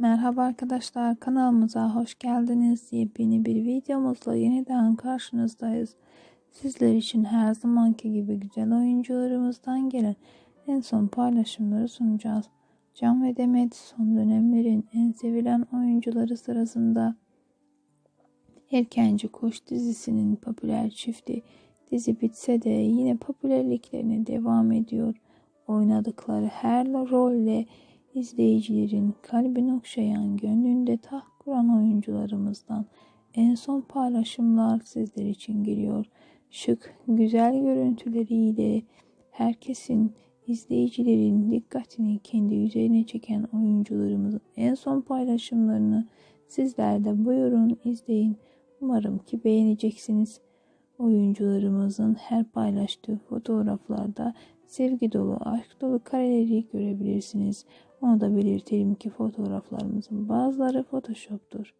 Merhaba arkadaşlar kanalımıza hoş geldiniz. Yepyeni bir videomuzla yeniden karşınızdayız. Sizler için her zamanki gibi güzel oyuncularımızdan gelen en son paylaşımları sunacağız. Can ve Demet son dönemlerin en sevilen oyuncuları sırasında Erkenci Koş dizisinin popüler çifti dizi bitse de yine popülerliklerine devam ediyor. Oynadıkları her rolle izleyicilerin kalbini okşayan, gönlünde taht kuran oyuncularımızdan en son paylaşımlar sizler için geliyor. Şık, güzel görüntüleriyle herkesin, izleyicilerin dikkatini kendi üzerine çeken oyuncularımızın en son paylaşımlarını sizler de buyurun izleyin. Umarım ki beğeneceksiniz. Oyuncularımızın her paylaştığı fotoğraflarda sevgi dolu, aşk dolu kareleri görebilirsiniz. Onu da belirtelim ki fotoğraflarımızın bazıları Photoshop'tur.